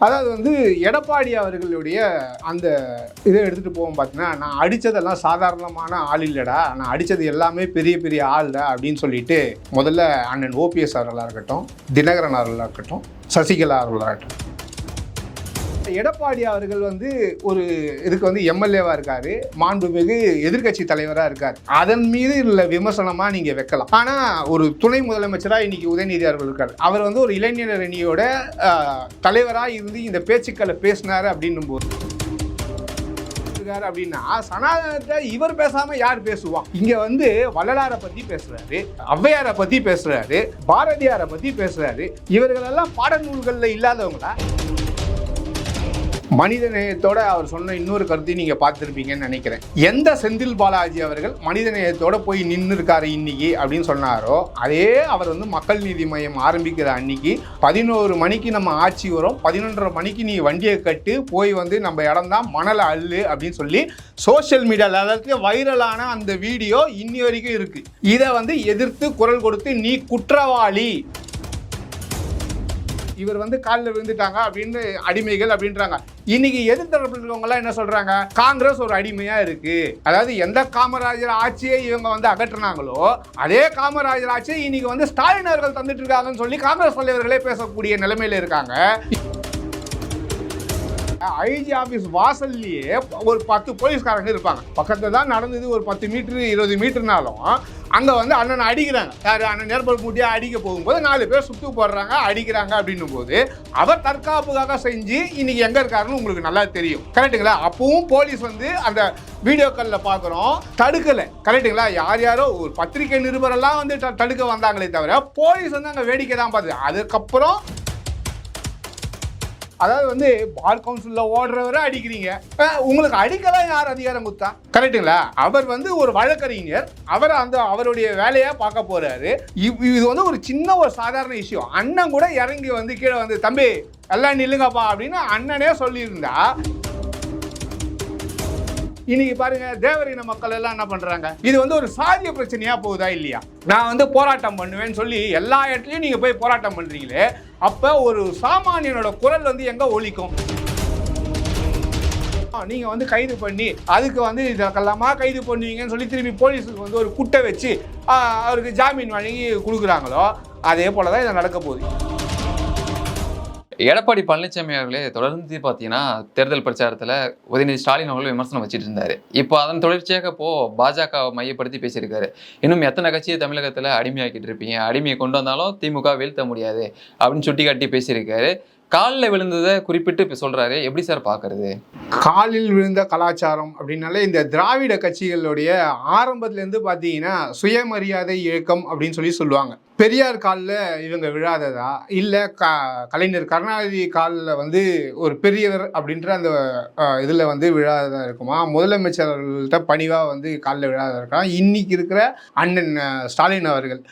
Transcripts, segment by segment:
அதாவது வந்து எடப்பாடி அவர்களுடைய அந்த இதை எடுத்துகிட்டு போவோம் பார்த்தீங்கன்னா நான் அடித்ததெல்லாம் சாதாரணமான ஆள் இல்லைடா. நான் அடித்தது எல்லாமே பெரிய பெரிய ஆள்டா அப்படின்னு சொல்லிட்டு முதல்ல அண்ணன் ஓபிஎஸ் அவர்களாக இருக்கட்டும் தினகரன் அவர்களாக இருக்கட்டும் சசிகலா அவர்களாக இருக்கட்டும் எடப்பாடி அவர்கள் வந்து ஒரு இதுக்கு வந்து எம்எல்ஏவாக இருக்காரு. மாண்புமிகு எதிர்க்கட்சி தலைவராக இருக்கார். அதன் மீது உள்ள விமர்சனமாக நீங்கள் வைக்கலாம். ஆனால் ஒரு துணை முதலமைச்சராக இன்னைக்கு உதயநிதி அவர்கள் இருக்கார். அவர் வந்து ஒரு இளைஞர் அணியோட தலைவராக இருந்து இந்த பேச்சுக்களை பேசினார் அப்படின்னும் போது அப்படின்னா சனாதனத்தை இவர் பேசாம யார் பேசுவா? இங்க வந்து வள்ளலாரை பத்தி பேசுறாரு ஔவையாரை பத்தி பேசுறாரு பாரதியாரை பத்தி பேசுறாரு. இவர்களெல்லாம் பாடநூல்கள்ல இல்லாதவங்களா? மனித நேயத்தோட அவர் சொன்ன இன்னொரு கருத்தையும் நீங்க பார்த்துருப்பீங்கன்னு நினைக்கிறேன். எந்த செந்தில் பாலாஜி அவர்கள் மனித நேயத்தோட போய் நின்று இருக்காரு இன்னைக்கு அப்படின்னு சொன்னாரோ அதே அவர் வந்து மக்கள் நீதி மையம் ஆரம்பிக்கிற அன்னைக்கு பதினோரு மணிக்கு நம்ம ஆட்சி வரும். பதினொன்றரை மணிக்கு நீ வண்டியை கட்டு போய் வந்து நம்ம இடம் தான் மணலை அள்ளு அப்படின்னு சொல்லி சோஷியல் மீடியாவில் அதாவது வைரலான அந்த வீடியோ இன்னி வரைக்கும் இருக்கு. இதை வந்து எதிர்த்து குரல் கொடுத்து நீ குற்றவாளி இவர் வந்து காலில் விழுந்துட்டாங்க அப்படின்னு அடிமைகள் அப்படின்றாங்க. இன்னைக்கு எதிர்த்தரப்பில் இருக்கவங்கலாம் என்ன சொல்றாங்க? காங்கிரஸ் ஒரு அடிமையா இருக்கு. அதாவது எந்த காமராஜர் ஆட்சியை இவங்க வந்து அகற்றினாங்களோ அதே காமராஜர் ஆட்சியை இன்னைக்கு வந்து ஸ்டாலின் அவர்கள் தந்துட்டு இருக்காங்கன்னு சொல்லி காங்கிரஸ் தலைவர்களே பேசக்கூடிய நிலைமையில இருக்காங்க. ஐஜி ஆஃபீஸ் வாசல்லையே ஒரு பத்து போலீஸ்காரங்க இருப்பாங்க. பக்கத்தில் தான் நடந்தது ஒரு பத்து மீட்டர் இருபது மீட்டர்னாலும் அங்கே வந்து அண்ணனை அடிக்கிறாங்க. யார்? அண்ணன் நேர்பல் மூட்டியாக அடிக்க போகும்போது நாலு பேர் சுத்து போடுறாங்க அடிக்கிறாங்க அப்படின்னும் போது அவர் தற்காப்புக்காக செஞ்சு இன்னைக்கு எங்கே இருக்காருன்னு உங்களுக்கு நல்லா தெரியும். கரெக்டுங்களா அப்பவும் போலீஸ் வந்து அந்த வீடியோக்களில் பார்க்குறோம் தடுக்கலை. கரெக்டுங்களா யார் யாரோ ஒரு பத்திரிகை நிருபரெல்லாம் வந்து தடுக்க வந்தாங்களே தவிர போலீஸ் வந்து அங்கே வேடிக்கை தான் பார்த்து அதுக்கப்புறம் அதாவது வந்து பார் கவுன்சிலில் ஓடுறவரை அடிக்கிறீங்க. உங்களுக்கு அடிக்கலாம் யார் அதிகாரம் கொடுத்தா? கரெக்டுங்களா அவர் வந்து ஒரு வழக்கறிஞர். அவர் அந்த அவருடைய வேலையை பார்க்க போறாரு. இவ்- இது வந்து ஒரு சின்ன ஒரு சாதாரண விஷயம் அண்ணன் கூட இறங்கி வந்து கீழே வந்து தம்பி எல்லாம் நில்லுங்கப்பா அப்படின்னு அண்ணனே சொல்லியிருந்தா இன்னைக்கு பாருங்க தேவரின மக்கள் எல்லாம் என்ன பண்றாங்க? இது வந்து ஒரு சாதிய பிரச்சனையா போகுதா இல்லையா? நான் வந்து போராட்டம் பண்ணுவேன்னு சொல்லி எல்லா இடத்துலயும் நீங்க போய் போராட்டம் பண்றீங்களே அப்ப ஒரு சாமானியனோட குரல் வந்து எங்க ஒலிக்கும்? நீங்கள் நீங்க வந்து கைது பண்ணி அதுக்கு வந்து இதற்கெல்லாமா கைது பண்ணுவீங்கன்னு சொல்லி திரும்பி போலீஸுக்கு வந்து ஒரு குட்டை வச்சு அவருக்கு ஜாமீன் வழங்கி கொடுக்குறாங்களோ அதே போல தான் இது நடக்க போகுது. எடப்பாடி பழனிசாமி அவர்களே தொடர்ந்து பார்த்தீங்கன்னா தேர்தல் பிரச்சாரத்தில் உதயநிதி ஸ்டாலின் அவர்கள் விமர்சனம் வச்சுட்டு இருந்தார். இப்போ அதன் தொடர்ச்சியாக இப்போ பாஜக மையப்படுத்தி பேசியிருக்காரு. இன்னும் எத்தனை கட்சியை தமிழகத்தில் அடிமையாக்கிட்டு இருப்பீங்க? அடிமையை கொண்டு வந்தாலும் திமுக வீழ்த்த முடியாது அப்படின்னு சுட்டி காட்டி பேசியிருக்காரு. காலில் விழுந்ததை குறிப்பிட்டு இப்போ சொல்கிறாரு எப்படி சார் பார்க்குறது? காலில் விழுந்த கலாச்சாரம் அப்படின்னாலே இந்த திராவிட கட்சிகளுடைய ஆரம்பத்துலேருந்து பார்த்தீங்கன்னா சுயமரியாதை இயக்கம் அப்படின்னு சொல்லி சொல்லுவாங்க. பெரியார் காலில் இவங்க விழாததா? இல்லை க கலைஞர் கருணாநிதி காலில் வந்து ஒரு பெரியவர் அப்படின்ற அந்த இதில் வந்து விழாததா இருக்குமா? முதலமைச்சர்கள்ட்ட பணிவாக வந்து காலில் விழாததா இருக்கலாம் இன்றைக்கி இருக்கிற அண்ணன் ஸ்டாலின் அவர்கள்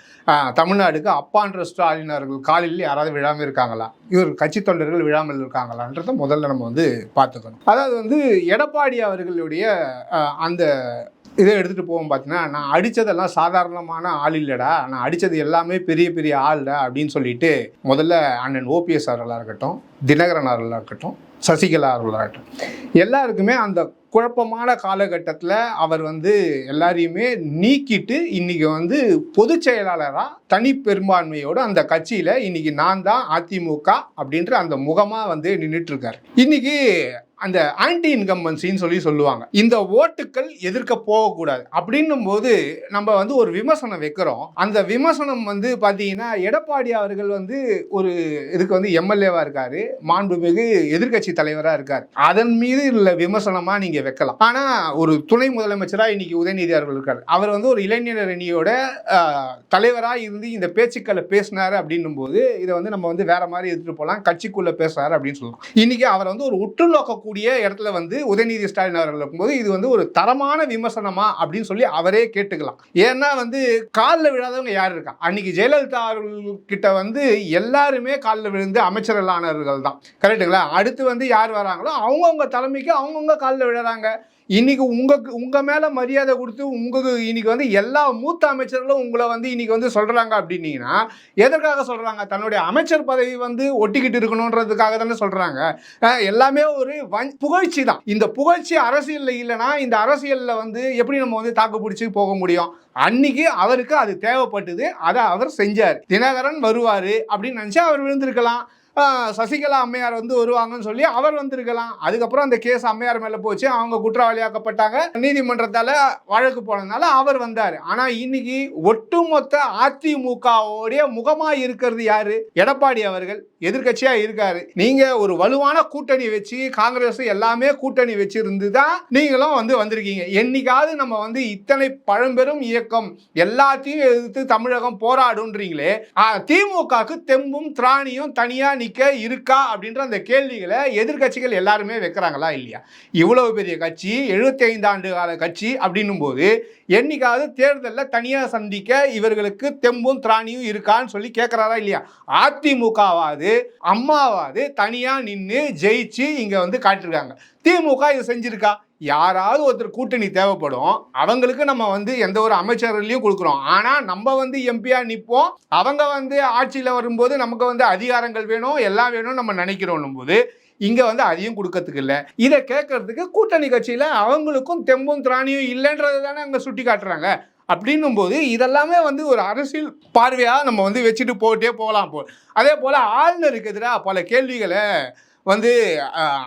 தமிழ்நாடுக்கு அப்பான்ற ஸ்டாலின் அவர்கள் காலில் யாராவது விழாமல் இருக்காங்களா? இவர் கட்சி தொண்டர்கள் விழாமல் இருக்காங்களான்றத முதல்ல நம்ம வந்து பார்த்துக்கணும். அதாவது வந்து எடப்பாடி அவர்களுடைய அந்த இதை எடுத்துகிட்டு போவோம் பார்த்தீங்கன்னா நான் அடித்ததெல்லாம் சாதாரணமான ஆள் இல்லைடா. நான் அடித்தது எல்லாமே பெரிய பெரிய ஆள்டா அப்படின்னு சொல்லிட்டு முதல்ல அண்ணன் ஓபிஎஸ் அவர்களாக இருக்கட்டும் தினகரன் அவர்களாக இருக்கட்டும் சசிகலா அவர்களாக இருக்கட்டும் எல்லாருக்குமே அந்த குழப்பமான காலகட்டத்தில் அவர் வந்து எல்லாரையுமே நீக்கிட்டு இன்னைக்கு வந்து பொதுச் செயலாளராக தனி பெரும்பான்மையோடு அந்த கட்சியில் இன்றைக்கி நான் தான் அதிமுக அப்படின்ற அந்த முகமாக வந்து நின்றுட்டுருக்கார் இன்றைக்கி அந்த ஆன்டி இன்கம்பன்சின்னு சொல்லி சொல்லுவாங்க. இந்த ஓட்டுக்கள் எதிர்க்க போகக்கூடாது. அப்படின்னும் போது நம்ம வந்து ஒரு விமர்சனம் வைக்கிறோம். அந்த விமர்சனம் வந்து பார்த்தீங்கன்னா எடப்பாடி அவர்கள் வந்து ஒரு இதுக்கு வந்து எம்எல்ஏவாக இருக்காரு. மாண்புமிகு எதிர்க்கட்சி தலைவராக இருக்கார். அதன் மீது உள்ள விமர்சனமாக நீங்கள் வைக்கலாம். ஆனால் ஒரு துணை முதலமைச்சராக இன்னைக்கு உதயநிதி அவர்கள் இருக்கார். அவர் வந்து ஒரு இளைஞர் அணியோட தலைவராக இருந்து இந்த பேச்சுக்களை பேசினார் அப்படின்னும் போது இதை வந்து நம்ம வந்து வேற மாதிரி எடுத்துகிட்டு போகலாம் கட்சிக்குள்ளே பேசுறாரு அப்படின்னு சொல்லலாம் இன்னைக்கு அவரை வந்து ஒரு உற்று இருக்கக்கூடிய இடத்துல வந்து உதயநிதி ஸ்டாலின் அவர்கள் இருக்கும்போது இது வந்து ஒரு தரமான விமர்சனமா அப்படின்னு சொல்லி அவரே கேட்டுக்கலாம். ஏன்னா வந்து காலில் விழாதவங்க யார் இருக்கா? அன்னைக்கு ஜெயலலிதா அவர்கள் கிட்ட வந்து எல்லாருமே காலில் விழுந்து அமைச்சர்களானவர்கள் தான் கரெக்டுங்களா அடுத்து வந்து யார் வராங்களோ அவங்கவுங்க தலைமைக்கு அவங்கவுங்க காலில் விழுறாங்க. இன்னைக்கு உங்க உங்க மேல மரியாதை கொடுத்து உங்களுக்கு இன்னைக்கு வந்து எல்லா மூத்த அமைச்சர்களும் உங்களை வந்து இன்னைக்கு வந்து சொல்றாங்க அப்படின்னீங்கன்னா எதற்காக சொல்றாங்க? தன்னுடைய அமைச்சர் பதவி வந்து ஒட்டிக்கிட்டு இருக்கணுன்றதுக்காக தானே சொல்றாங்க. எல்லாமே ஒரு வஞ் புகழ்ச்சி தான். இந்த புகழ்ச்சி அரசியலில் இல்லைன்னா இந்த அரசியல்ல வந்து எப்படி நம்ம வந்து தாக்கு பிடிச்சி போக முடியும்? அன்னைக்கு அவருக்கு அது தேவைப்பட்டது. அதை அவர் செஞ்சார். தினகரன் வருவாரு அப்படின்னு நினைச்சா அவர் விழுந்திருக்கலாம். சசிகலா அம்மையார் வந்து வருவாங்கன்னு சொல்லி அவர் வந்திருக்கலாம். அதுக்கப்புறம் அந்த கேஸ் அம்மையார் மேலே போச்சு. அவங்க குற்றவாளியாக்கப்பட்டாங்க. நீதிமன்றத்தால் வழக்கு போனதுனால அவர் வந்தார். ஆனால் இன்னைக்கு ஒட்டுமொத்த அதிமுகவுடைய முகமாக இருக்கிறது யாரு? எடப்பாடி அவர்கள் எதிர்கட்சியாக இருக்காரு. நீங்கள் ஒரு வலுவான கூட்டணி வச்சு காங்கிரஸ் எல்லாமே கூட்டணி வச்சிருந்து தான் நீங்களும் வந்து வந்திருக்கீங்க. என்னைக்காவது நம்ம வந்து இத்தனை பழம்பெரும் இயக்கம் எல்லாத்தையும் எதிர்த்து தமிழகம் போராடுன்றீங்களே திமுகவுக்கு தெம்பும் திராணியும் தனியாக நிக்க இருக்கா அப்படின்ற அந்த கேள்விகளை எதிர்க்கட்சிகள் எல்லாருமே வைக்கிறாங்களா இல்லையா? இவ்வளவு பெரிய கட்சி 75 ஆண்டு கால கட்சி அப்படின்னும் போது என்னைக்காவது தேர்தலில் தனியாக சந்திக்க இவர்களுக்கு தெம்பும் திராணியும் இருக்கான்னு சொல்லி கேட்குறாரா இல்லையா? அதிமுகவாது அம்மாவாது தனியாக நின்று ஜெயிச்சு இங்கே வந்து காட்டியிருக்காங்க திமுக இது செஞ்சிருக்கா? யாராவது ஒருத்தர் கூட்டணி தேவைப்படும். அவங்களுக்கு நம்ம வந்து எந்த ஒரு அமைச்சர்களையும் கொடுக்குறோம். ஆனால் நம்ம வந்து எம்பியாக நிற்போம் அவங்க வந்து ஆட்சியில் வரும்போது நமக்கு வந்து அதிகாரங்கள் வேணும் எல்லாம் வேணும் நம்ம நினைக்கிறோம் போது இங்கே வந்து அதையும் கொடுக்கறதுக்கு இல்லை. இதை கேட்கறதுக்கு கூட்டணி கட்சியில் அவங்களுக்கும் தெம்பும் திராணியும் இல்லைன்றது தானே அங்கே சுட்டி காட்டுறாங்க. அப்படின்னும் போது இதெல்லாமே வந்து ஒரு அரசியல் பார்வையாக நம்ம வந்து வச்சுட்டு போட்டே போகலாம் போ அதே போல் ஆளுநருக்கு எதிராக பல கேள்விகளை வந்து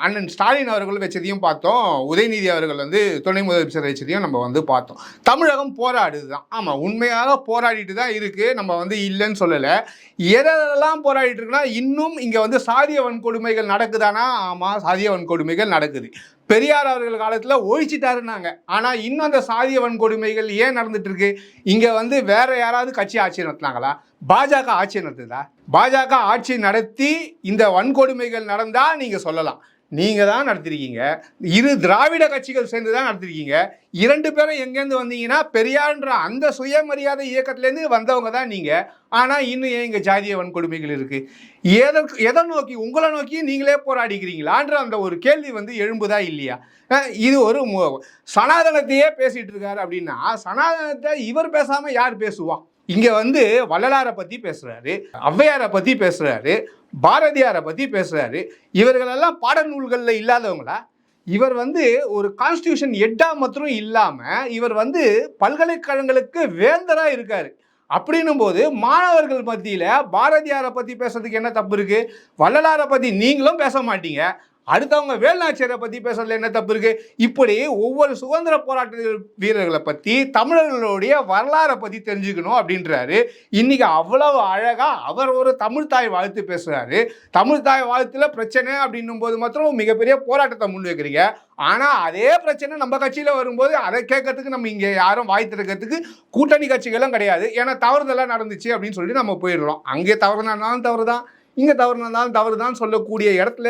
அண்ணன் ஸ்டாலின் அவர்கள் வச்சதையும் பார்த்தோம். உதயநிதி அவர்கள் வந்து துணை முதலமைச்சர் வச்சதையும் நம்ம வந்து பார்த்தோம். தமிழகம் போராடுது தான் ஆமாம் உண்மையாக போராடிட்டு தான் இருக்குது நம்ம வந்து இல்லைன்னு சொல்லலை. எதெல்லாம் போராடிட்டு இருக்குன்னா இன்னும் இங்கே வந்து சாதிய வன்கொடுமைகள் நடக்குதானா? ஆமாம் சாதிய வன்கொடுமைகள் நடக்குது. பெரியார் அவர்கள் காலத்தில் ஒழிச்சிட்டாருன்னாங்க ஆனால் இன்னும் அந்த சாதிய வன்கொடுமைகள் ஏன் நடந்துட்டு இருக்கு இங்கே வந்து வேற யாராவது கட்சி ஆட்சி நடத்துனாங்களா? பாஜக ஆட்சி நடத்துதா? பாஜக ஆட்சி நடத்தி இந்த வன்கொடுமைகள் நடந்தால் நீங்கள் சொல்லலாம். நீங்கள் தான் நடத்திருக்கீங்க. இரு திராவிட கட்சிகள் சேர்ந்து தான் நடத்திருக்கீங்க. இரண்டு பேரும் எங்கேருந்து வந்தீங்கன்னா பெரியார்ன்ற அந்த சுயமரியாதை இயக்கத்துலேருந்து வந்தவங்க தான் நீங்கள் ஆனால் இன்னும் ஏன் இங்கே ஜாதிய வன்கொடுமைகள் இருக்குது எதற்கு எதை நோக்கி உங்களை நோக்கி நீங்களே போராடிக்கிறீங்களான்ற அந்த ஒரு கேள்வி வந்து எழும்புதா இல்லையா? இது ஒரு மு- சனாதனத்தையே பேசிகிட்டு இருக்காரு அப்படின்னா சனாதனத்தை இவர் பேசாமல் யார் பேசுவான் இங்க வந்து வள்ளலாரை பத்தி பேசுறாரு ஔவையாரை பத்தி பேசுறாரு பாரதியாரை பத்தி பேசுறாரு. இவர்களெல்லாம் பாடநூல்களில் இல்லாதவங்களா? இவர் வந்து ஒரு கான்ஸ்டியூஷன் எட்டா மற்றும் இல்லாம இவர் வந்து பல்கலைக்கழகங்களுக்கு வேந்தரா இருக்காரு. அப்படின்னும் போது மாணவர்கள் மத்தியில் பாரதியாரை பற்றி பேசுறதுக்கு என்ன தப்பு இருக்குது வள்ளலாரை பற்றி நீங்களும் பேச மாட்டீங்க. அடுத்தவங்க வேலுநாச்சியரை பற்றி பேசுறதுல என்ன தப்பு இருக்கு? இப்படி ஒவ்வொரு சுதந்திர போராட்ட வீரர்களை பற்றி தமிழர்களுடைய வரலாறை பற்றி தெரிஞ்சுக்கணும் அப்படின்றாரு. இன்னைக்கு அவ்வளவு அழகாக அவர் ஒரு தமிழ் தாய் வாழ்த்து பேசுறாரு. தமிழ் தாய் வாழ்த்துல பிரச்சனை அப்படின்னும் போது மாத்திரம் மிகப்பெரிய போராட்டத்தை முன்வைக்கிறீங்க ஆனால் அதே பிரச்சனை நம்ம கட்சியில் வரும்போது அதை கேட்கறதுக்கு நம்ம இங்கே யாரும் வாய் திறக்கிறதுக்கு கூட்டணி கட்சிகளும் கிடையாது. ஏன்னா தவறுதெல்லாம் நடந்துச்சு அப்படின்னு சொல்லி நம்ம போயிடுறோம். அங்கே தவறுனாலும் தவறு தான் இங்கே தவறுனாலும் தவறு தான் சொல்லக்கூடிய இடத்துல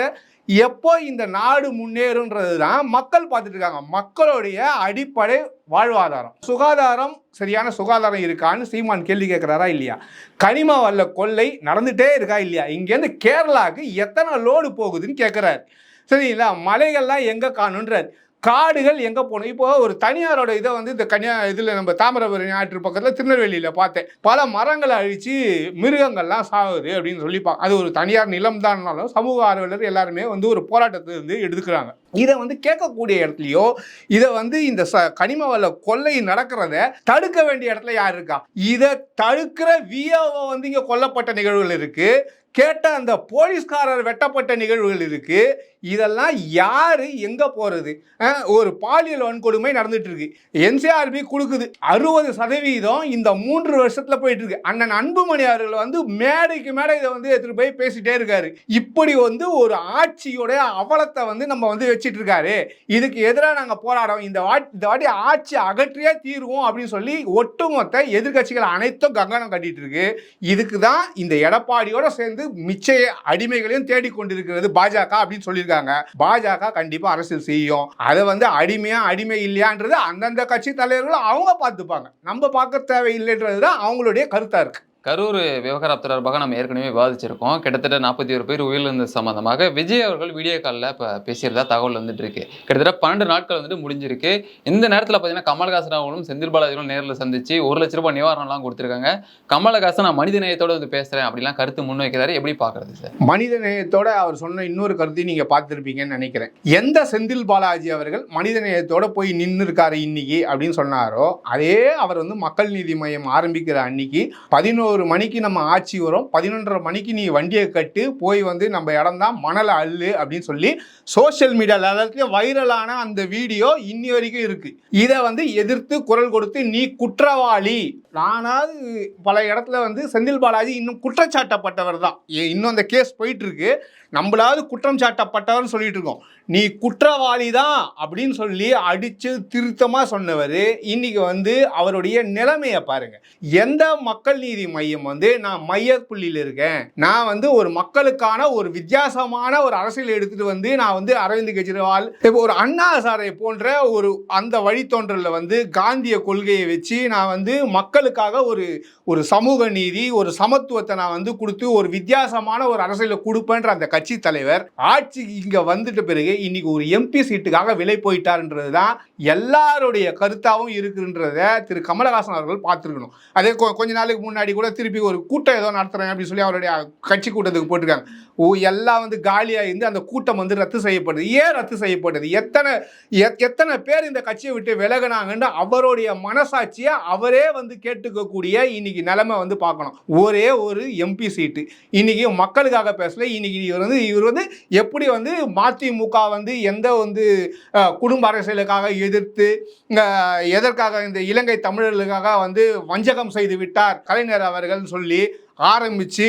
எப்போ இந்த நாடு முன்னேறுன்றது தான் மக்கள் பார்த்துட்டு இருக்காங்க மக்களுடைய அடிப்படை வாழ்வாதாரம். சுகாதாரம் சரியான சுகாதாரம் இருக்கான்னு சீமான் கேள்வி கேட்குறாரா இல்லையா? கனிம வல்ல கொள்ளை நடந்துகிட்டே இருக்கா இல்லையா? இங்கேருந்து கேரளாவுக்கு எத்தனை லோடு போகுதுன்னு கேட்குறாரு. சரிங்களா? மலைகள்லாம் எங்கே காணுன்றார் காடுகள் எங்கே போகணும்? இப்போ ஒரு தனியாரோட இதை வந்து இந்த கன்னியா இதில் நம்ம தாமிரபரணி ஆற்று பக்கத்தில் திருநெல்வேலியில் பார்த்தேன். பல மரங்களை அழித்து மிருகங்கள்லாம் சாகுது அப்படின்னு சொல்லிப்பாங்க. அது ஒரு தனியார் நிலம் தான்னாலும் சமூக ஆர்வலர் எல்லாருமே வந்து ஒரு போராட்டத்தை வந்து எடுத்துக்கிறாங்க. இதை வந்து கேட்கக்கூடிய இடத்துலையோ இதை வந்து இந்த ச கனிம வள கொள்ளை நடக்கிறத தடுக்க வேண்டிய இடத்துல யார் இருக்கா? இதை தடுக்கிற விஓ வந்து இங்கே கொல்லப்பட்ட நிகழ்வுகள் இருக்கு. கேட்ட அந்த போலீஸ்காரர் வெட்டப்பட்ட நிகழ்வுகள் இருக்கு. இதெல்லாம் யாரு எங்க போறது? ஒரு பாலியல் வன்கொடுமை நடந்துட்டு இருக்கு. என்சிஆர்பி கொடுக்குது. அறுபது சதவீதம் இந்த மூன்று வருஷத்துல போயிட்டு இருக்கு. அண்ணன் அன்புமணி அவர்கள் வந்து மேடைக்கு மேடை இதை வந்து எடுத்துட்டு போய் பேசிட்டே இருக்காரு. இப்படி வந்து ஒரு ஆட்சியோடைய அவலத்தை வந்து நம்ம வந்து வச்சு வச்சுட்டு இருக்காரு இதுக்கு எதிராக நாங்கள் போராடுறோம். இந்த வாட்டி இந்த வாட்டி ஆட்சி அகற்றியே தீர்வோம் அப்படின்னு சொல்லி ஒட்டுமொத்த எதிர்க்கட்சிகள் அனைத்தும் கங்கணம் கட்டிட்டு இருக்கு இதுக்கு தான் இந்த எடப்பாடியோட சேர்ந்து மிச்ச அடிமைகளையும் தேடிக்கொண்டிருக்கிறது பாஜக அப்படின்னு சொல்லியிருக்காங்க. பாஜக கண்டிப்பாக அரசியல் செய்யும். அதை வந்து அடிமையா அடிமை இல்லையான்றது அந்தந்த கட்சி தலைவர்கள் அவங்க பார்த்துப்பாங்க. நம்ம பார்க்க தேவையில்லைன்றது தான் அவங்களுடைய கருத்தாக இருக்குது கரூர் விவகாரம் தொடர்பாக நம்ம ஏற்கனவே விவாதிச்சிருக்கோம். கிட்டத்தட்ட நாற்பத்தி ஒரு பேர் உயிரிழந்த சம்பந்தமாக விஜய் அவர்கள் வீடியோ காலில் இப்போ பேசியிருந்தா தகவல் வந்துட்டு இருக்கு கிட்டத்தட்ட பன்னெண்டு நாட்கள் வந்துட்டு முடிஞ்சிருக்கு. இந்த நேரத்தில் பார்த்தீங்கன்னா கமல்ஹாசன் அவர்களும் செந்தில் பாலாஜியும் நேரில் சந்திச்சு ஒரு லட்ச ரூபாய் நிவாரணம்லாம் கொடுத்துருக்காங்க. கமல்ஹாசன் நான் மனித நேயத்தோடு வந்து பேசுகிறேன் அப்படிலாம் கருத்து முன்வைக்கிறாரு. எப்படி பார்க்கறது சார்? மனித நேயத்தோட அவர் சொன்ன இன்னொரு கருத்தையும் நீங்கள் பார்த்துருப்பீங்கன்னு நினைக்கிறேன். எந்த செந்தில் பாலாஜி அவர்கள் மனித நேயத்தோட போய் நின்று இருக்காரு இன்னைக்கு அப்படின்னு சொன்னாரோ அதே அவர் வந்து மக்கள் நீதி மையம் ஆரம்பிக்கிற அன்னைக்கு பதினோரு மணிக்கு நம்ம ஆட்சி வரும். பதினொன்றரை மணிக்கு நீ வண்டியை கட்டு போய் வந்து நம்ம இடம் தான் மணலை அள்ளு அப்படின்னு சொல்லி சோஷியல் மீடியாவில் எல்லாத்துலேயும் வைரலான அந்த வீடியோ இன்னி வரைக்கும் இருக்கு. இதை வந்து எதிர்த்து குரல் கொடுத்து நீ குற்றவாளி நானாவது பல இடத்துல வந்து செந்தில் பாலாஜி இன்னும் குற்றச்சாட்டப்பட்டவர் தான். ஏ- இன்னும் அந்த கேஸ் போயிட்டு இருக்கு நம்மளாவது குற்றம் சாட்டப்பட்டவர்னு சொல்லிட்டு இருக்கோம். நீ குற்றவாளி தான் அப்படின்னு சொல்லி அடித்து திருத்தமாக சொன்னவர் இன்றைக்கி வந்து அவருடைய நிலைமையை பாருங்கள் எந்த மக்கள் நீதி மையம் வந்து நான் மைய புள்ளியில் இருக்கேன். நான் வந்து ஒரு மக்களுக்கான ஒரு வித்தியாசமான ஒரு அரசியல் எடுத்துகிட்டு வந்து நான் வந்து அரவிந்த் கெஜ்ரிவால் இப்போ ஒரு அண்ணா சாரை போன்ற ஒரு அந்த வழித்தோன்றலில் வந்து காந்திய கொள்கையை வச்சு நான் வந்து மக்கள் மக்களுக்காக ஒரு ஒரு சமூக நீதி ஒரு சமத்துவத்தை நான் வந்து கொடுத்து ஒரு வித்தியாசமான ஒரு அரசியலை கொடுப்பேன்ற அந்த கட்சி தலைவர் ஆட்சி இங்க வந்துட்ட பிறகு இன்னைக்கு ஒரு எம்பி சீட்டுக்காக விலை போயிட்டார்ன்றது தான் எல்லாருடைய கருத்தாகவும் இருக்குன்றத திரு கமலஹாசன் அவர்கள் பார்த்துருக்கணும். அதே கொ- கொஞ்ச நாளுக்கு முன்னாடி கூட திருப்பி ஒரு கூட்டம் ஏதோ நடத்துறேன் அப்படின்னு சொல்லி அவருடைய கட்சி கூட்டத்துக்கு போட்டிருக்காங்க. ஓ எல்லாம் வந்து காலியாக இருந்து அந்த கூட்டம் வந்து ரத்து செய்யப்படுது ஏன் ரத்து செய்யப்படுது எத்தனை எத்- எத்தனை பேர் இந்த கட்சியை விட்டு விலகுனாங்கன்னு அவருடைய மனசாட்சியை அவரே வந்து கேட்டுக்கக்கூடிய இன்னைக்கு நிலைமை வந்து பார்க்கணும். ஒரே ஒரு எம்பி சீட்டு இன்னைக்கு மக்களுக்காக பேசல. இன்னைக்கு இவர் வந்து இவர் வந்து எப்படி வந்து மதிமுக வந்து எந்த வந்து குடும்ப அரசியலுக்காக எதிர்த்து எதற்காக இந்த இலங்கை தமிழர்களுக்காக வந்து வஞ்சகம் செய்து விட்டார் கலைஞர் அவர்கள் சொல்லி ஆரம்பித்து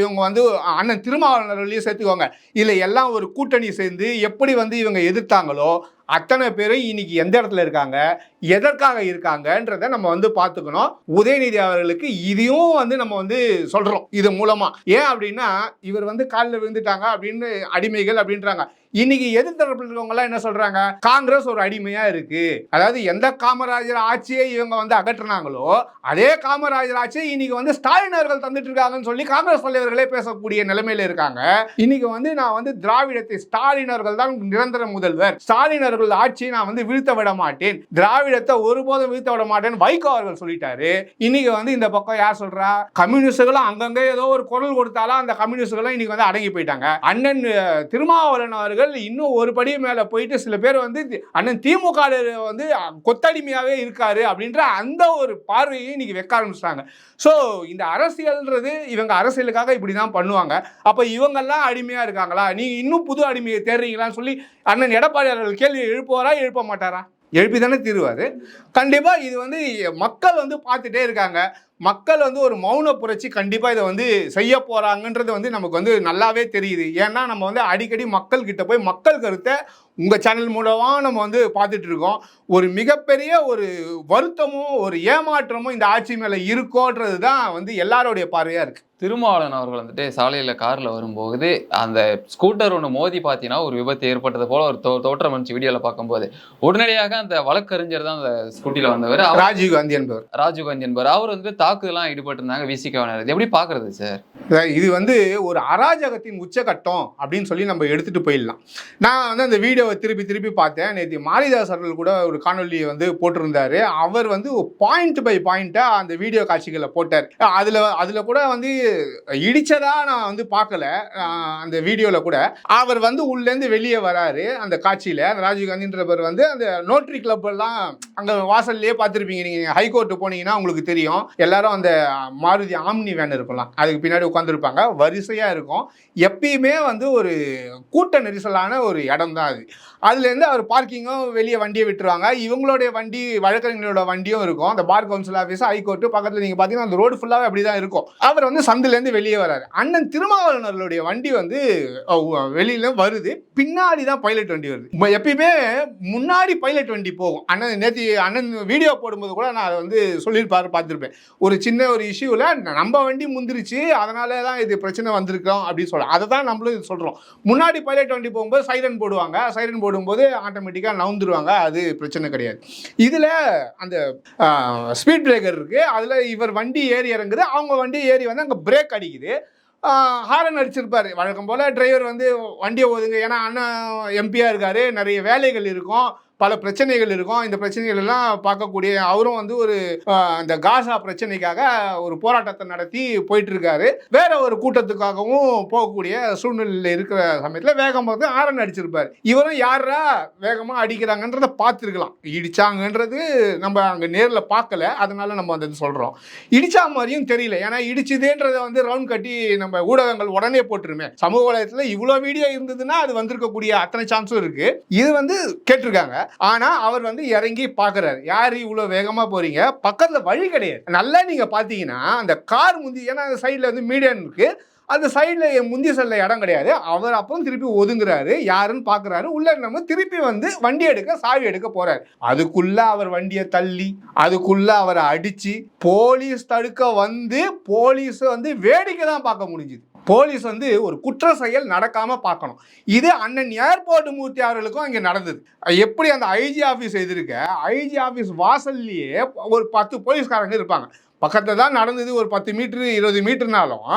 இவங்க வந்து அண்ணன் திருமாவளவர்களையும் சேர்த்துக்கோங்க. இல்லை எல்லாம் ஒரு கூட்டணி சேர்ந்து எப்படி வந்து இவங்க எதிர்த்தாங்களோ அத்தனை பேரும் இன்னைக்கு எந்த இடத்துல இருக்காங்க? எதற்காக இருக்காங்கன்றத நம்ம வந்து பார்த்துக்கணும். உதயநிதி அவர்களுக்கு இதையும் வந்து நம்ம வந்து சொல்கிறோம் இது மூலமாக ஏன் அப்படின்னா இவர் வந்து காலில் விழுந்துட்டாங்க அப்படின்னு அடிமைகள் அப்படின்றாங்க. இன்னைக்கு எதிர்த்தரப்பில் இருக்கவங்கலாம் என்ன சொல்றாங்க? காங்கிரஸ் ஒரு அடிமையா இருக்கு. அதாவது எந்த காமராஜர் ஆட்சியை இவங்க வந்து அகற்றினாங்களோ அதே காமராஜர் ஆட்சியை இன்னைக்கு வந்து ஸ்டாலின் அவர்கள் தந்துட்டு இருக்காங்கன்னு சொல்லி காங்கிரஸ் தலைவர்களே பேசக்கூடிய நிலைமையில இருக்காங்க. இன்னைக்கு வந்து நான் வந்து திராவிடத்தை ஸ்டாலின் அவர்கள் தான் நிரந்தர முதல்வர். ஸ்டாலின் அவர்கள் ஆட்சியை நான் வந்து வீழ்த்த விட மாட்டேன். திராவிட திராவிடத்தை ஒருபோதும் வீழ்த்த விட மாட்டேன்னு வைகோ அவர்கள் சொல்லிட்டாரு. இன்னைக்கு வந்து இந்த பக்கம் யார் சொல்றா? கம்யூனிஸ்டுகளும் அங்கங்க ஏதோ ஒரு குரல் கொடுத்தாலும் அந்த கம்யூனிஸ்டுகளும் இன்னைக்கு வந்து அடங்கி போயிட்டாங்க. அண்ணன் திருமாவளன் திருமாவளவன் அவர்கள் இன்னும் ஒரு படி மேல போயிட்டு சில பேர் வந்து அண்ணன் திமுக வந்து கொத்தடிமையாவே இருக்காரு அப்படின்ற அந்த ஒரு பார்வையை இன்னைக்கு வைக்க ஆரம்பிச்சிட்டாங்க. ஸோ இந்த அரசியல்ன்றது இவங்க அரசியலுக்காக இப்படி தான் பண்ணுவாங்க. அப்போ இவங்கெல்லாம் அடிமையாக இருக்காங்களா? நீங்கள் இன்னும் புது அடிமையை தேடுறீங்களான்னு சொல்லி அண்ணன் எடப்பாடி அவர்கள் கேள்வி எழுப்புவாரா எழுப்ப மாட்டாரா? எழுப்பி தானே தீருவார். கண்டிப்பாக இது வந்து மக்கள் வந்து பார்த்துட்டே இருக்காங்க. மக்கள் வந்து ஒரு மௌன புரட்சி கண்டிப்பாக இதை வந்து செய்ய போகிறாங்கன்றது வந்து நமக்கு வந்து நல்லாவே தெரியுது. ஏன்னா நம்ம வந்து அடிக்கடி மக்கள் கிட்ட போய் மக்கள் கருத்தை உங்கள் சேனல் மூலமாக நம்ம வந்து பார்த்துட்டு இருக்கோம். ஒரு மிகப்பெரிய ஒரு வருத்தமும் ஒரு ஏமாற்றமும் இந்த ஆட்சி மேலே இருக்கோன்றது தான் வந்து எல்லாருடைய பார்வையாக இருக்குது திருமாவளவன் அவர்கள் வந்துட்டு சாலையில் காரில் வரும்போது அந்த ஸ்கூட்டர் ஒன்று மோதி பார்த்தீங்கன்னா ஒரு விபத்து ஏற்பட்டது போல ஒரு தோ தோற்றம் வந்துச்சு வீடியோவில் பார்க்கும்போது. உடனடியாக அந்த வழக்கறிஞர் தான் அந்த ஸ்கூட்டியில் வந்தவர். ராஜீவ் காந்தி என்பவர். ராஜீவ்காந்தி என்பவர். அவர் வந்து தாக்குதலாம் ஈடுபட்டிருந்தாங்க விசிகவனர். இது எப்படி பார்க்குறது சார்? இது வந்து ஒரு அராஜகத்தின் உச்சகட்டம் அப்படின்னு சொல்லி நம்ம எடுத்துகிட்டு போயிடலாம். நான் வந்து அந்த வீடியோவை திருப்பி திருப்பி பார்த்தேன். நேற்று மாரிதாஸ் அவர்கள் கூட ஒரு காணொலியை வந்து போட்டிருந்தாரு. அவர் வந்து பாயிண்ட் பை பாயிண்ட்டாக அந்த வீடியோ காட்சிகளை போட்டார். அதில் அதில் கூட வந்து இடித்ததாக நான் வந்து பார்க்கல. அந்த வீடியோவில் கூட. அவர் வந்து உள்ளேருந்து வெளியே வராரு அந்த காட்சியில். அந்த ராஜீவ்காந்தின்றவர் வந்து அந்த நோட்ரி கிளப் எல்லாம் அங்கே வாசல்லையே பார்த்துருப்பீங்க. நீங்கள் ஹைகோர்ட்டு போனீங்கன்னா உங்களுக்கு தெரியும். எல்லாரும் அந்த மாருதி ஆம்னி வேன் இருக்கலாம் அதுக்கு பின்னாடி உட்காந்துருப்பாங்க வரிசையாக இருக்கும். எப்பயுமே வந்து ஒரு கூட்ட நெரிசலான ஒரு இடம் தான் அது. அதுலேருந்து அவர் பார்க்கிங்கும் வெளியே வண்டியை விட்டுருவாங்க. இவங்களுடைய வண்டி வழக்கறிஞர்களோட வண்டியும் இருக்கும். அந்த பார் கவுன்சில் ஆஃபீஸ் ஹைகோர்ட்டு பக்கத்தில் நீங்கள் பார்த்தீங்கன்னா அந்த ரோடு ஃபுல்லாகவே அப்படி தான் இருக்கும். அவர் வந்து சந்திலேருந்து வெளியே வராரு. அண்ணன் திருமாவளவனர்களுடைய வண்டி வந்து அஹ், வெளியில வருது. பின்னாடி தான் பைலட் வண்டி வருது. எப்பயுமே முன்னாடி பைலட் வண்டி போகும். அண்ணன் நேற்று அண்ணன் வீடியோ போடும்போது கூட நான் அதை வந்து சொல்லியிருப்பாரு பார்த்துருப்பேன். ஒரு ஒரு சின்ன ஒரு இஷ்யூவில் நம்ம வண்டி முந்திருச்சு அதனால தான் இது பிரச்சனை வந்திருக்கோம் அப்படின்னு சொல்கிறோம் அதை தான் நம்மளும் இது சொல்கிறோம் முன்னாடி பைலட் வண்டி போகும்போது சைரன் போடுவாங்க. சைரன் போடும்போது ஆட்டோமேட்டிக்காக நவுந்துருவாங்க. அது பிரச்சனை கிடையாது. இதில் அந்த ஸ்பீட் பிரேக்கர் இருக்குது அதில் இவர் வண்டி ஏறி இறங்குது. அவங்க வண்டி ஏறி வந்து அங்கே பிரேக் அடிக்குது. ஹாரன் அடிச்சிருப்பார். வழக்கம் போல் டிரைவர் வந்து வண்டியை ஓதுங்க ஏன்னா அண்ணன் எம்பியாக இருக்கார். நிறைய வேலைகள் இருக்கும். பல பிரச்சனைகள் இருக்கும். இந்த பிரச்சனைகள் எல்லாம் பார்க்கக்கூடிய அவரும் வந்து ஒரு இந்த காசா பிரச்சனைக்காக ஒரு போராட்டத்தை நடத்தி போயிட்டு இருக்காரு வேற ஒரு கூட்டத்துக்காகவும் போகக்கூடிய சூழ்நிலையில் இருக்கிற சமயத்தில் வேகம் வந்து ஆரன் அடிச்சிருப்பார். இவரும் யாரா வேகமாக அடிக்கிறாங்கன்றத பார்த்துருக்கலாம். இடிச்சாங்கன்றது நம்ம அங்கே நேரில் பார்க்கல. அதனால நம்ம வந்து சொல்கிறோம் இடிச்சா மாதிரியும் தெரியல. ஏன்னா இடிச்சுதேன்றதை வந்து ரவுண்ட் கட்டி நம்ம ஊடகங்கள் உடனே போட்டுருமே. சமூக வலயத்தில் இவ்வளோ வீடியோ இருந்ததுன்னா அது வந்திருக்கக்கூடிய அத்தனை சான்ஸும் இருக்கு. இது வந்து கேட்டிருக்காங்க. ஆனா அவர் வந்து இறங்கி பார்க்கறாரு. யார் இவ்வளோ வேகமா போறீங்க? பக்கத்துல வழி கிடையாது. நல்லா நீங்க பார்த்தீங்கன்னா அந்த கார் முந்தி ஏன்னா அந்த சைடுல வந்து மீடியன் இருக்கு. அந்த சைடில் முந்தி செல்ல இடம் கிடையாது. அவர் அப்புறம் திருப்பி ஒதுங்குறாரு. யாருன்னு பார்க்குறாரு. உள்ள நம்ம திருப்பி வந்து வண்டி எடுக்க சாவி எடுக்க போறாரு. அதுக்குள்ள அவர் வண்டியை தள்ளி அதுக்குள்ள அவரை அடிச்சு போலீஸ் தடுக்க வந்து போலீஸ் வந்து வேடிக்கை தான் பார்க்க முடிஞ்சுது. போலீஸ் வந்து ஒரு குற்ற செயல் நடக்காமல் பார்க்கணும். இது அண்ணன் ஏர்போர்ட் மூர்த்தி அவர்களுக்கும் இங்கே நடந்தது. எப்படி அந்த ஐஜி ஆஃபீஸ் எதிர்க்க ஐஜி ஆஃபீஸ் வாசல்லையே ஒரு பத்து போலீஸ்காரங்க இருப்பாங்க. பக்கத்தில் தான் நடந்தது ஒரு பத்து மீட்ரு இருபது மீட்டர்னாலும்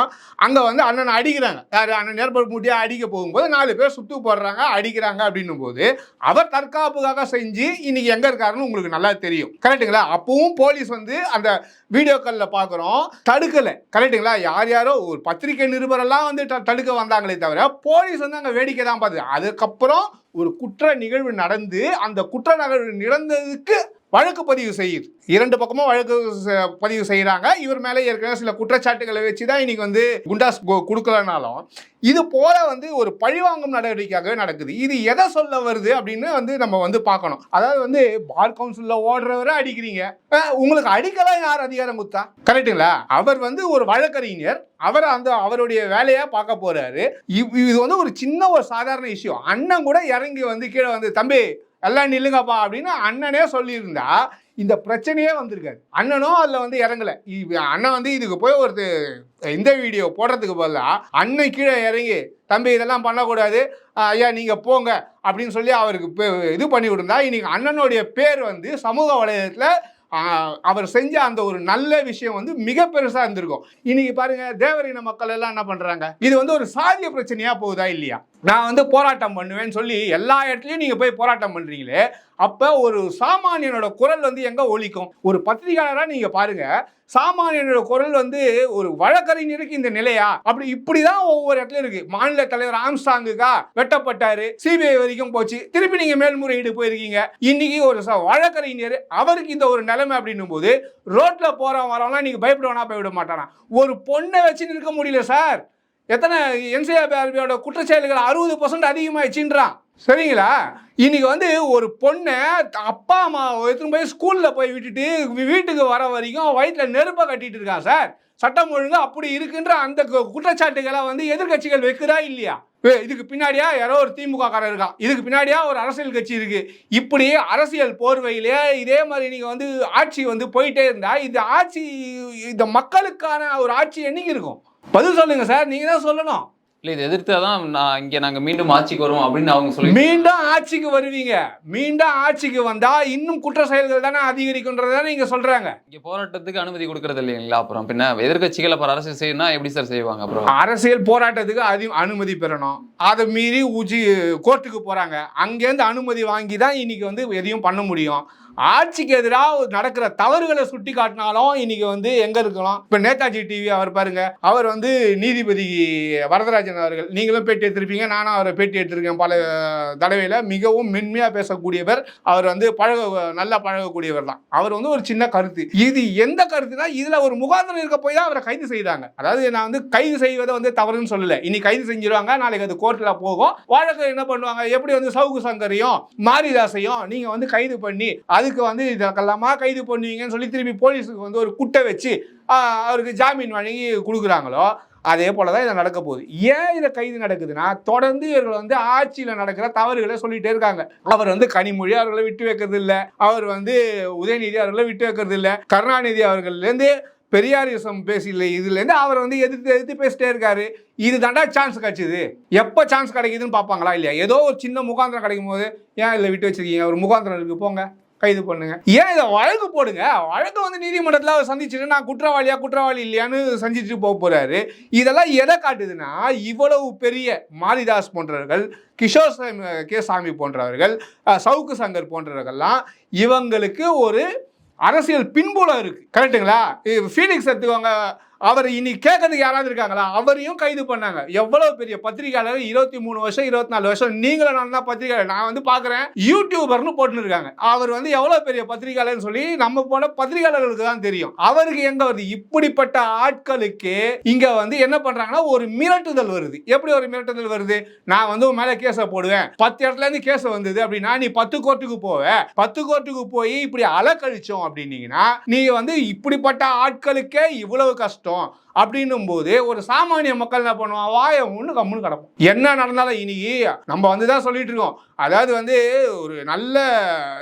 அங்கே வந்து அண்ணனை அடிக்கிறாங்க. யார்? அண்ணன் ஏர்போர்ட் மூட்டியாக அடிக்க போகும்போது நாலு பேர் சுத்து போடுறாங்க அடிக்கிறாங்க அப்படின்னும் போது அவர் தற்காப்புக்காக செஞ்சு இன்னைக்கு எங்கே இருக்காருன்னு உங்களுக்கு நல்லா தெரியும். கரெக்ட்டுங்களா? அப்பவும் போலீஸ் வந்து அந்த வீடியோக்களில் பார்க்குறோம் தடுக்கலை. கரெக்ட்டுங்களா? யார் யாரோ ஒரு பத்திரிகை நிருபரெல்லாம் வந்து தடுக்க வந்தாங்களே தவிர போலீஸ் வந்து அங்கே வேடிக்கை தான் பார்த்து அதுக்கப்புறம் ஒரு குற்ற நிகழ்வு நடந்து அந்த குற்ற நிகழ்வு நடந்ததுக்கு வழக்கு பதிவு செய்யுது இரண்டு பக்கமும் வழக்கு பதிவு செய்கிறாங்க இவர் மேலே ஏற்கனவே சில குற்றச்சாட்டுகளை வச்சு தான் இன்னைக்கு வந்து குண்டாஸ் கொடுக்கலனாலும் இது போல வந்து ஒரு பழிவாங்கும் நடவடிக்கையாகவே நடக்குது. இது எதை சொல்ல வருது அப்படின்னு வந்து நம்ம வந்து பார்க்கணும். அதாவது வந்து பார் கவுன்சிலில் ஓடுறவரை அடிக்கிறீங்க. உங்களுக்கு அடிக்கலாம் யார் அதிகாரம் குத்தா கரெக்ட்டுங்களா? அவர் வந்து ஒரு வழக்கறிஞர். அவர் அந்த அவருடைய வேலையாக பார்க்க போறாரு. இவ்- இது வந்து ஒரு சின்ன ஒரு சாதாரண விஷயம். அண்ணன் கூட இறங்கி வந்து கீழே வந்து தம்பி எல்லாம் நில்லுங்கப்பா அப்படின்னு அண்ணனே சொல்லியிருந்தா இந்த பிரச்சனையே வந்திருக்காது. அண்ணனும் அதில் வந்து இறங்கலை. அண்ணன் வந்து இதுக்கு போய் ஒரு இந்த வீடியோ போடுறதுக்கு பதிலாக அண்ணன் கீழே இறங்கி தம்பி இதெல்லாம் பண்ணக்கூடாது. ஐயா நீங்கள் போங்க. அப்படின்னு சொல்லி அவருக்கு பே- இது பண்ணி கொடுத்தா இன்னைக்கு அண்ணனுடைய பேர் வந்து சமூக வலைதளத்தில் அவர் செஞ்ச அந்த ஒரு நல்ல விஷயம் வந்து மிக பெருசாக இருந்திருக்கும். இன்னைக்கு பாருங்க தேவரின மக்கள் எல்லாம் என்ன பண்ணுறாங்க இது வந்து ஒரு சாதிய பிரச்சனையாக போகுதா இல்லையா? நான் வந்து போராட்டம் பண்ணுவேன்னு சொல்லி எல்லா இடத்துலையும் நீங்கள் போய் போராட்டம் பண்ணுறீங்களே அப்போ ஒரு சாமானியனோட குரல் வந்து எங்கே ஒலிக்கும்? ஒரு பத்திரிகையாளராக நீங்கள் பாருங்கள் சாமானியனோட குரல் வந்து ஒரு வழக்கறிஞருக்கு இந்த நிலையா? அப்படி இப்படி தான் ஒவ்வொரு இடத்துல இருக்கு. மாநில தலைவர் ஆம்ஸ்டாங்குக்கா வெட்டப்பட்டாரு சிபிஐ வரைக்கும் போச்சு. திருப்பி நீங்க மேல்முறையீடு போயிருக்கீங்க. இன்னைக்கு ஒரு ச- வழக்கறிஞர் அவருக்கு இந்த ஒரு நிலைமை அப்படின்னும் போது ரோட்ல போறவன் வரவனா நீங்க பயப்படுவானா போய்விட மாட்டானா? ஒரு பொண்ணை வச்சு நிற்க முடியல சார். எத்தனை என்சிஆர்பிஆர்பியோட குற்றச்செயல்கள் அறுபது பர்சன்ட் அதிகமாகிடுச்சின்றான் சரிங்களா? இன்னைக்கு வந்து ஒரு பொண்ணை அப்பா அம்மா எடுத்துன்னு போய் ஸ்கூலில் போய் விட்டுட்டு வீட்டுக்கு வர வரைக்கும் வயிற்றில் நெருப்பை கட்டிட்டு இருக்கான் சார்? சட்டம் ஒழுங்கு அப்படி இருக்குன்ற அந்த கு- குற்றச்சாட்டுகளை வந்து எதிர்க்கட்சிகள் வைக்கிறா இல்லையா? இதுக்கு பின்னாடியா யாரோ ஒரு திமுக காரர் இருக்கான் இதுக்கு பின்னாடியா ஒரு அரசியல் கட்சி இருக்கு. இப்படி அரசியல் போர்வையிலே இதே மாதிரி நீங்க வந்து ஆட்சி வந்து போயிட்டே இருந்தா இந்த ஆட்சி இந்த மக்களுக்கான ஒரு ஆட்சி என்னைக்கு இருக்கும்? பதில் சொல்லுங்க சார் நீங்க தான் சொல்லணும். இல்லை இது எதிர்த்தாதான் நான் இங்கே நாங்கள் மீண்டும் ஆட்சிக்கு வருவோம் அப்படின்னு அவங்க சொல்லி மீண்டும் ஆட்சிக்கு வருவீங்க. மீண்டும் ஆட்சிக்கு வந்தா இன்னும் குற்ற செயல்கள் தானே அதிகரிக்குன்றதை நீங்க சொல்றாங்க. இங்கே போராட்டத்துக்கு அனுமதி கொடுக்கறது இல்லைங்களா? அப்புறம் பின்ன எதிர்க்கட்சிகள் அப்புறம் அரசியல் செய்யணும்னா எப்படி சார் செய்வாங்க அப்புறம்? அரசியல் போராட்டத்துக்கு அதி அனுமதி பெறணும். அதை மீறி உச்சி கோர்ட்டுக்கு போறாங்க. அங்கேருந்து அனுமதி வாங்கி தான் இன்னைக்கு வந்து எதையும் பண்ண முடியும். ஆட்சிக்கு எதிராக நடக்கிற தவறுகளை சுட்டி காட்டினாலும் இன்னைக்கு வந்து எங்க இருக்கலாம்? இப்ப நேதாஜி டிவி அவர் பாருங்க அவர் வந்து நீதிபதி வரதராஜன் அவர்கள். நீங்களும் பேட்டி எடுத்திருப்பீங்க நானும் அவரை பேட்டி எடுத்திருக்கேன் பல தடவையில. மிகவும் மென்மையா பேசக்கூடியவர் அவர் வந்து பழக நல்லா பழகக்கூடியவர் தான். அவர் வந்து ஒரு சின்ன கருத்து. இது எந்த கருத்துனா இதுல ஒரு முகாந்திரம் இருக்க போய் தான் அவரை கைது செய்தாங்க. அதாவது நான் வந்து கைது செய்வதை வந்து தவறுன்னு சொல்லல. இனி கைது செஞ்சிருவாங்க நாளைக்கு அது கோர்ட்ல போகும். வழக்கு என்ன பண்ணுவாங்க? எப்படி வந்து சவுகு சங்கரையும் மாரிதாசையும் நீங்க வந்து கைது பண்ணி அதுக்கு வந்து இதற்கெல்லாமா கைது பண்ணுவீங்கன்னு சொல்லி திருப்பி போலீஸுக்கு வந்து ஒரு குட்டை வச்சு அவருக்கு ஜாமீன் வழங்கி கொடுக்குறாங்களோ அதே போல தான் இதை நடக்க போகுது. ஏன் இதை கைது நடக்குதுன்னா தொடர்ந்து இவர்கள் வந்து ஆட்சியில் நடக்கிற தவறுகளை சொல்லிகிட்டே இருக்காங்க. அவர் வந்து கனிமொழி அவர்களை விட்டு வைக்கிறது இல்லை. அவர் வந்து உதயநிதி அவர்களை விட்டு வைக்கிறது இல்லை. கருணாநிதி அவர்கள்லேருந்து பெரியாரிசம் பேசல இதுலேருந்து அவர் வந்து எதிர்த்து எதிர்த்து பேசிட்டே இருக்காரு. இது தாண்டா சான்ஸ் கிடச்சிது. எப்போ சான்ஸ் கிடைக்குதுன்னு பார்ப்பாங்களா இல்லையா? ஏதோ ஒரு சின்ன முகாந்திரம் கிடைக்கும் போது ஏன் இதில் விட்டு வச்சிருக்கீங்க? ஒரு முகாந்திரம் இருக்குது போங்க. கைது பண்ணுங்க. ஏன் இதை வழக்கு போடுங்க? வழக்கு வந்து நீதிமன்றத்தில் அவர் சந்திச்சுட்டு நான் குற்றவாளியா குற்றவாளி இல்லையான்னு சந்திச்சுட்டு போக போறாரு. இதெல்லாம் எதை காட்டுதுன்னா இவ்வளவு பெரிய மாரிதாஸ் போன்றவர்கள் கிஷோர் சாமி- கே சாமி போன்றவர்கள் சவுக்கு சங்கர் போன்றவர்கள்லாம் இவங்களுக்கு ஒரு அரசியல் பின்புலம் இருக்கு. கரெக்ட்டுங்களா? ஃபீனிக்ஸ் எடுத்துக்கோங்க. அவர் இன்னைக்கு கேட்கறதுக்கு யாராவது இருக்காங்களா? அவரையும் கைது பண்ணாங்க. எவ்வளவு பெரிய பத்திரிகையாளர்? இருபத்தி மூணு வருஷம் இருபத்தி நாலு வருஷம். நீங்களும் நான் தான் பத்திரிகையாளர் நான் வந்து பார்க்குறேன். யூடியூபர்னு போட்டுன்னு இருக்காங்க அவர் வந்து எவ்வளவு பெரிய பத்திரிகையாளர்னு சொல்லி நம்ம போன பத்திரிகையாளர்களுக்கு தான் தெரியும். அவருக்கு எங்க வருது? இப்படிப்பட்ட ஆட்களுக்கு இங்க வந்து என்ன பண்றாங்கன்னா ஒரு மிரட்டுதல் வருது. எப்படி ஒரு மிரட்டுதல் வருது? நான் வந்து உன் மேல கேஸை போடுவேன். பத்து இடத்துல இருந்து கேஸ் வந்தது அப்படின்னா நீ பத்து கோர்ட்டுக்கு போவ. பத்து கோர்ட்டுக்கு போய் இப்படி அலக்கழிச்சோம் அப்படின்னீங்கன்னா நீங்க வந்து இப்படிப்பட்ட ஆட்களுக்கே இவ்வளவு கஷ்டம். அப்படின்னும் போது ஒரு சாமானிய மக்கள் என்ன பண்ணுவான்? வாய ஒன்று கம்முன்னு கிடக்கும் என்ன நடந்தாலும் இன்னைக்கு நம்ம வந்து தான் சொல்லிட்டு இருக்கோம். அதாவது வந்து ஒரு நல்ல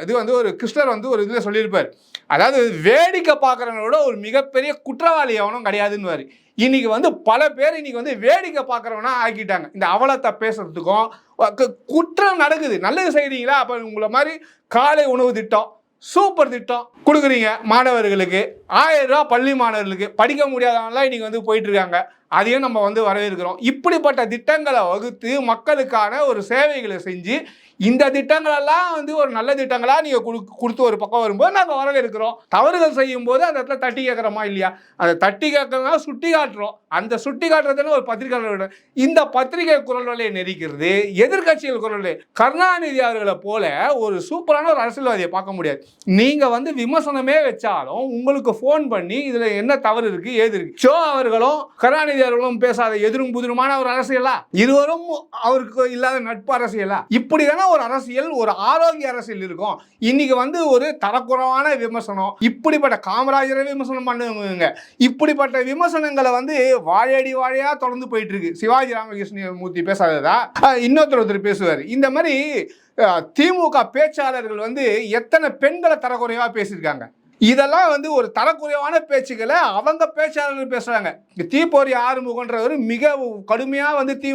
இது வந்து ஒரு கிருஷ்ணர் வந்து ஒரு இதில் சொல்லியிருப்பார். அதாவது வேடிக்கை பார்க்குறவங்களோட ஒரு மிகப்பெரிய குற்றவாளி எவனும் கிடையாதுன்னு இன்னைக்கு வந்து பல பேர் இன்னைக்கு வந்து வேடிக்கை பார்க்குறவனா ஆக்கிட்டாங்க. இந்த அவலத்தை பேசுறதுக்கும் குற்றம் நடக்குது. நல்லது செய்கிறீங்களா அப்போ உங்களை மாதிரி காலை உணவு திட்டம் சூப்பர் திட்டம் கொடுக்குறீங்க மாணவர்களுக்கு. ஆயிரம் ரூபா பள்ளி மாணவர்களுக்கு. படிக்க முடியாதவங்களாம் இன்னைக்கு வந்து போயிட்டு இருக்காங்க. அதையும் நம்ம வந்து வரவேற்கிறோம். இப்படிப்பட்ட திட்டங்களை வகுத்து மக்களுக்கான ஒரு சேவைகளை செஞ்சு இந்த திட்டங்களெல்லாம் வந்து ஒரு நல்ல திட்டங்களாக நீங்கள் கொடு- கொடுத்து ஒரு பக்கம் வரும்போது நாங்கள் வரவேற்கிறோம். தவறுகள் செய்யும் போது அந்த இடத்துல தட்டி கேட்குறோமா இல்லையா? அதை தட்டி கேட்கறதுனால சுட்டி காட்டுறோம். அந்த சுட்டி காட்டுறதுன்னு ஒரு பத்திரிகையாளர் இந்த பத்திரிகை குரல்களை நெறிக்கிறது எதிர்க்கட்சிகள் குரல்களை கருணாநிதி அவர்களை போல ஒரு சூப்பரான ஒரு அரசியல்வாதியை பார்க்க முடியாது. நீங்கள் வந்து விமர்சனமே வச்சாலும் உங்களுக்கு ஃபோன் பண்ணி இதில் என்ன தவறு இருக்குது ஏது இருக்கு? ஷோ அவர்களும் கருணாநிதி அவர்களும் பேசாத எதிரும் புதிருமான ஒரு அரசியலா? இருவரும் அவருக்கு இல்லாத நட்பு அரசியலா? இப்படிதானே ஒரு அரசியல் ஒரு ஆரோக்கிய அரசியல் இருக்கும். இன்னைக்கு வந்து ஒரு தரக்குறைவான விமர்சனம் இப்படிப்பட்ட காமராஜரை விமர்சனம் பண்ணுவங்க இப்படிப்பட்ட விமர்சனங்களை வந்து வாழையடி வாழையா தொடர்ந்து போயிட்டு இருக்கு சிவாஜி ராமகிருஷ்ண மூர்த்தி பேசாததா இன்னொருத்தர் ஒருத்தர் பேசுவார். இந்த மாதிரி திமுக பேச்சாளர்கள் வந்து எத்தனை பெண்களை தரக்குறைவா பேசியிருக்காங்க? இதெல்லாம் வந்து ஒரு தரக்குறைவான பேச்சுக்களை அவங்க பேச்சாளர்கள் பேசுகிறாங்க தீப்போரி ஆறுமுகன்றவர் மிக கடுமையாக வந்து தீ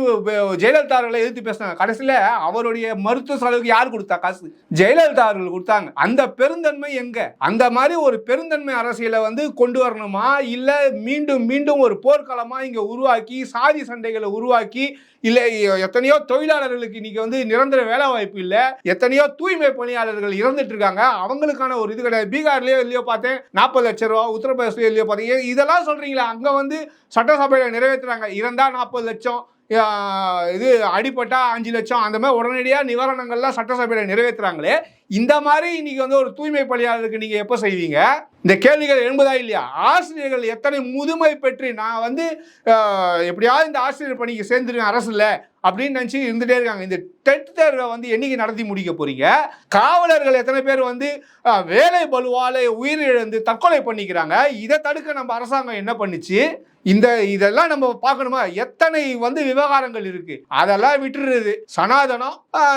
ஜெயலலிதா அவர்களை எதிர்த்து பேசுகிறாங்க கடைசியில் அவருடைய மருத்துவ செலவுக்கு யார் கொடுத்தா காசு? ஜெயலலிதா அவர்கள் கொடுத்தாங்க. அந்த பெருந்தன்மை எங்கே? அந்த மாதிரி ஒரு பெருந்தன்மை அரசியலை வந்து கொண்டு வரணுமா? இல்லை மீண்டும் மீண்டும் ஒரு போர்க்களமாக இங்கே உருவாக்கி சாதி சண்டைகளை உருவாக்கி இல்ல எத்தனையோ தொழிலாளர்களுக்கு இன்னைக்கு வந்து நிரந்தர வேலை வாய்ப்பு இல்ல. எத்தனையோ தூய்மை பணியாளர்கள் இறந்துட்டு இருக்காங்க. அவங்களுக்கான ஒரு இது கிடையாது. பீகார்லயோ இல்லையோ பார்த்தேன் நாற்பது லட்சம் ரூபா உத்தரப்பிரதேசலயோ இல்லையோ பார்த்தீங்க இதெல்லாம் சொல்றீங்களா அங்க வந்து சட்டசபையில நிறைவேற்றுறாங்க. இறந்தா நாற்பது லட்சம் இது அடிபட்டா அஞ்சு லட்சம் அந்த மாதிரி உடனடியாக நிவாரணங்கள்லாம் சட்டசபையில் நிறைவேற்றுறாங்களே. இந்த மாதிரி இன்னைக்கு வந்து ஒரு தூய்மை பணியாளருக்கு நீங்கள் எப்போ செய்வீங்க? இந்த கேள்விகள் எழும்புதா இல்லையா? ஆசிரியர்கள் எத்தனை முதுமை பெற்று நான் வந்து எப்படியாவது இந்த ஆசிரியர் பணிக்கு சேர்ந்துருவேன் அரசில் அப்படின்னு நினச்சி இருந்துகிட்டே இருக்காங்க. இந்த டெட் தேர்வை வந்து என்னைக்கு நடத்தி முடிக்க போகிறீங்க காவலர்கள் எத்தனை பேர் வந்து வேலை பலுவால் உயிரிழந்து தற்கொலை பண்ணிக்கிறாங்க. இதை தடுக்க நம்ம அரசாங்கம் என்ன பண்ணுச்சு? இந்த இதெல்லாம் நம்ம பார்க்கணுமா? எத்தனை வந்து விவகாரங்கள் இருக்குது அதெல்லாம் விட்டுடுறது சனாதனம்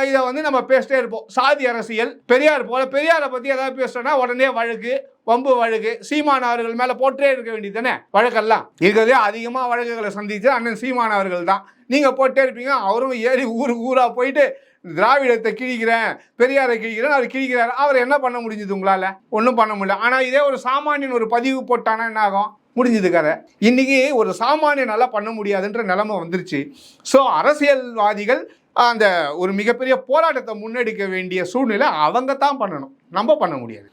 இதை வந்து நம்ம பேசிட்டே இருப்போம். சாதி அரசியல் பெரியார் போல பெரியாரை பத்தி ஏதாவது பேசுகிறோன்னா உடனே வழக்கு வம்பு வழக்கு சீமான் அவர்கள் மேல போட்டே இருக்க வேண்டியது தானே? வழக்கெல்லாம். இருக்கிறதே அதிகமா வழக்குகளை சந்திச்சு அண்ணன் சீமான் அவர்கள் தான். நீங்க போட்டே இருப்பீங்க அவரும் ஏறி ஊருக்கு ஊரா போயிட்டு திராவிடத்தை கிழிக்கிறேன் பெரியாரை கிழிக்கிறேன் அவர் கிழிக்கிறார். அவர் என்ன பண்ண முடிஞ்சது உங்களால? ஒன்றும் பண்ண முடியல. ஆனால் இதே ஒரு சாமானியன் ஒரு பதிவு போட்டானா என்ன ஆகும்? முடிஞ்சது கதை. இன்னைக்கு ஒரு சாமானியனால பண்ண முடியாதுன்ற நிலைமை வந்துருச்சு. ஸோ அரசியல்வாதிகள் அந்த ஒரு மிகப்பெரிய போராட்டத்தை முன்னெடுக்க வேண்டிய சூழ்நிலை அவங்க தான் பண்ணணும். நம்ம பண்ண முடியாது.